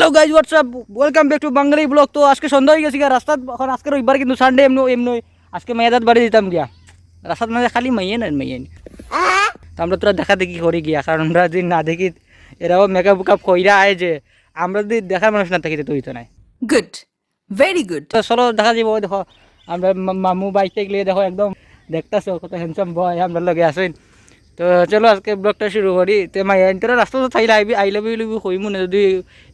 Hello guys what's up welcome back to Bangali vlog তো আজকে সন্ধ্যা হয়ে গেছি রাস্তা এখন আজকে রবিবার কিন্তু সানডে এমনি এমনি। আজকে মেয়েদাত বাড়ি দিতাম গিয়া। রাস্তার মাঝে খালি মাইয়ে না মাইয়ে তো আমরা তোরা দেখা দেখি করি গিয়া কারণ আমরা যদি না দেখি এরাও মেকআপ উকআপ কইরা আয় যে আমরা যদি দেখার মানুষ না থাকি তো হইতো নাই। Good. Very good. তো চলো দেখা যাব দেখো। আমরা মামু বাইক টাইক লিয়ে দেখো একদম দেখতেছো কত হ্যান্ডসাম বয় আমরা লগে আসেন তো চলো আজকে ব্লগটা শুরু করি। তো মাই তোরা রাস্তা তো চাইলে IB I love you love you কইমু না যদি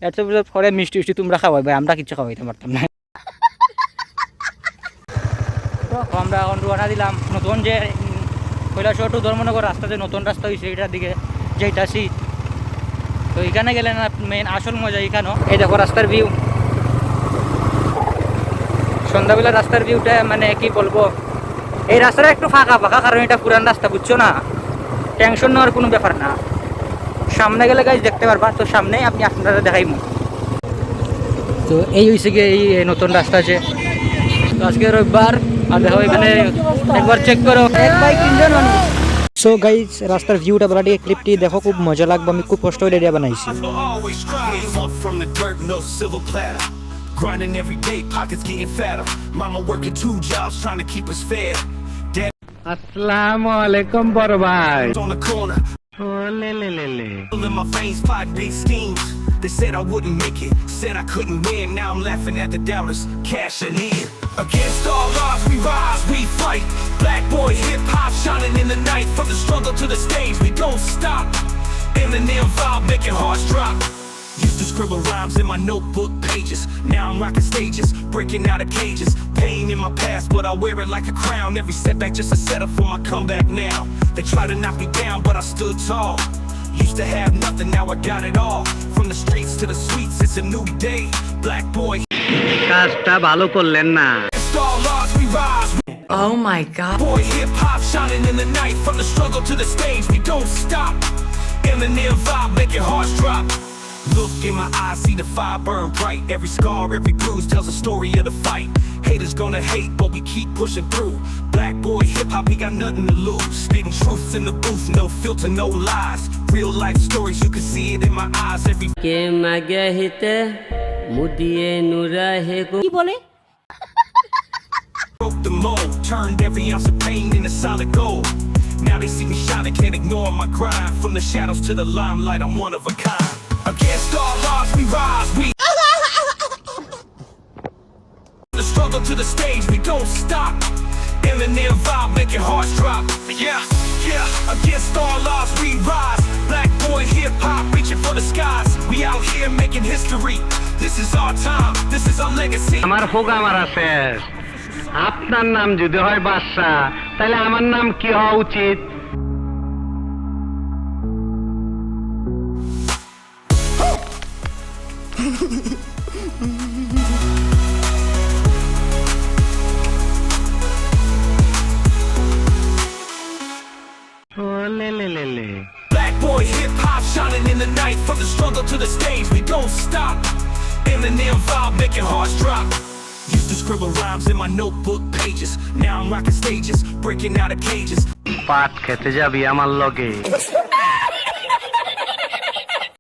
এত পিছত ফরে মিষ্টি মিষ্টি তোমরা খাওয়াই ভাই, আমরা কিচ্ছু খাওয়াইতে পারতাম না আমরা এখন রোয়ানা দিলাম। নতুন যে কৈলাসর টু ধর্মনগর রাস্তা যে নতুন রাস্তা হয়েছে এটার দিকে যেটাছি তো এখানে গেলে না মেন আসল মজা এখানেও এই দেখো রাস্তার ভিউ সন্ধ্যাবেলা রাস্তার ভিউটা মানে কি বলব? এই রাস্তাটা একটু ফাঁকা ফাঁকা কারণ এটা পুরান রাস্তা বুঝছ না? টেনশন নেওয়ার কোনো ব্যাপার না সামনে গেলে গাছ দেখতে পারবা তো সামনেই আপনি আপনারা দেখাইব তো এই হয়েছে গিয়ে এই নতুন রাস্তা আছে তো আজকে রবিবার আর দেখো এখানে একবার চেক করো এক বাইক তিনজন মানুষ সো গাইজ রাস্তার ভিউটা বলা দিয়ে ক্লিপটি দেখো খুব মজা লাগবে আমি খুব কষ্ট করে এরিয়া বানাইছি. Grinding every day, pockets getting fatter. Mama working two jobs, trying to keep us fed. Dad আসসালামু আলাইকুম বড় ভাই on the corner, ও লে লে লে লে in my veins, five big schemes. They said I wouldn't make it, said I couldn't win. Now I'm laughing at the doubters, cashing in. Against all odds, we rise, we fight. Black boy hip hop shining in the night. From the struggle to the stage, we don't stop. Eminem vibe making hearts drop. Used to scribble rhymes in my notebook pages. Now I'm rocking stages, breaking out of cages. Pain in my past, but I wear it like a crown. Every setback just a setup for my comeback now. They try to knock me down, but I stood tall. Used to have nothing, now I got it all. From the streets to the sweets, it's a new day. Black boy, কাজটা ভালো করলেন না against all odds, we rise. Oh my god. Boy, hip hop shining in the night. From the struggle to the stage, we don't stop. Eminem vibe making hearts drop. Look in my eyes, see the fire burn bright. Every scar, every bruise tells a story of the fight. Haters gonna hate, but we keep pushing through. Black boy hip hop, he got nothing to lose. Spitting truths in the booth, no filter, no lies. Real life stories, you can see it in my eyes. Every কি বলে broke the mold, turned every ounce of pain into solid gold. Now they see me shine, they can't ignore my grind. From the shadows to the limelight, I'm one of a kind. Against all odds, we rise, we. The struggle to the stage, we don't stop. Eminem vibe making hearts drop. Yeah, yeah. Against all odds, we rise. Black boy hip hop reaching for the skies. We out here making history. This is our time. This is our legacy. আমার হোগা মারা শেষ আপনার নাম যদি হয় বাদশা তাহলে আমার নাম কি হওয়া উচিত Black boy hip hop shining in the night. From the struggle to the stage, we don't stop. Eminem vibe making hearts drop. Used to scribble rhymes in my notebook pages. Now I'm rocking stages, breaking out of cages. পাট খেতে যাবি আমার লগে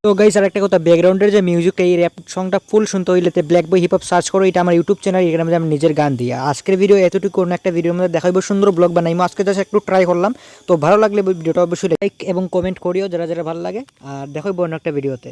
তো guys আর একটা কথা ব্যাকগ্রাউন্ডের যে মিউজিক এই র্যাপ সংটা ফুল শুনতে হইলে ব্ল্যাক বই হিপ হপ সার্চ করো, এটা আমার ইউটিউব চ্যানেল এখানে আমি নিজের গান দিই আজকের ভিডিও এতটুকু, অন্য একটা ভিডিওর মধ্যে দেখাইবো, সুন্দর ব্লগ বানাইবো আজকে জাস্ট একটু ট্রাই করলাম। তো ভালো লাগলে ভিডিওটা অবশ্যই লাইক এবং কমেন্ট করিও, যারা যারা ভালো লাগে। আর দেখাইবো অন্য একটা ভিডিওতে